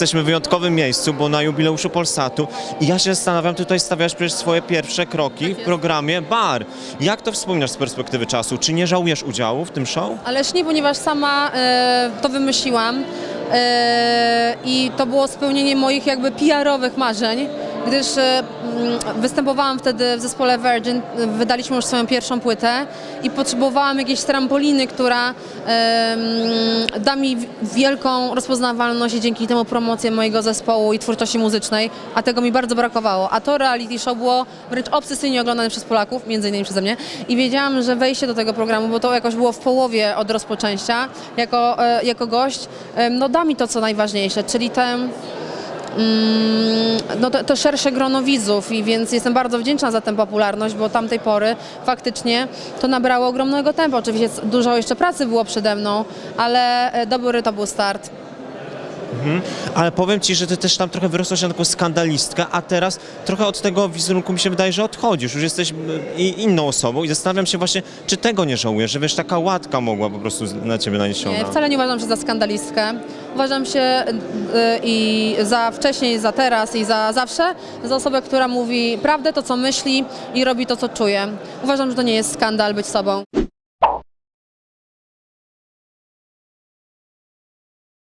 Jesteśmy w wyjątkowym miejscu, bo na jubileuszu Polsatu i ja się zastanawiam, tutaj stawiasz przecież swoje pierwsze kroki w programie Bar. Jak to wspominasz z perspektywy czasu? Czy nie żałujesz udziału w tym show? Ależ nie, ponieważ sama e, to wymyśliłam e, i to było spełnienie moich jakby PR-owych marzeń, gdyż e, mm, występowałam wtedy w zespole Virgin, wydaliśmy już swoją pierwszą płytę i potrzebowałam jakiejś trampoliny, która e, mm, da mi wielką rozpoznawalność i dzięki temu promocję mojego zespołu i twórczości muzycznej, a tego mi bardzo brakowało. A to reality show było wręcz obsesyjnie oglądane przez Polaków, między innymi przeze mnie i wiedziałam, że wejście do tego programu, bo to jakoś było w połowie od rozpoczęcia, jako, e, jako gość, no da mi to co najważniejsze, czyli te mm, no to, to szersze grono widzów i więc jestem bardzo wdzięczna za tę popularność, bo tamtej pory faktycznie to nabrało ogromnego tempa. Oczywiście dużo jeszcze pracy było przede mną, ale e, dobry to był start. Ale powiem Ci, że Ty też tam trochę wyrosłaś na taką skandalistkę, a teraz trochę od tego wizerunku mi się wydaje, że odchodzisz. Już jesteś i inną osobą i zastanawiam się właśnie, czy tego nie żałujesz, że wiesz, taka łatka mogła po prostu na Ciebie naniesiona. Nie, wcale nie uważam się za skandalistkę. Uważam się y, i za wcześniej, za teraz i za zawsze za osobę, która mówi prawdę, to co myśli i robi to, co czuje. Uważam, że to nie jest skandal być sobą.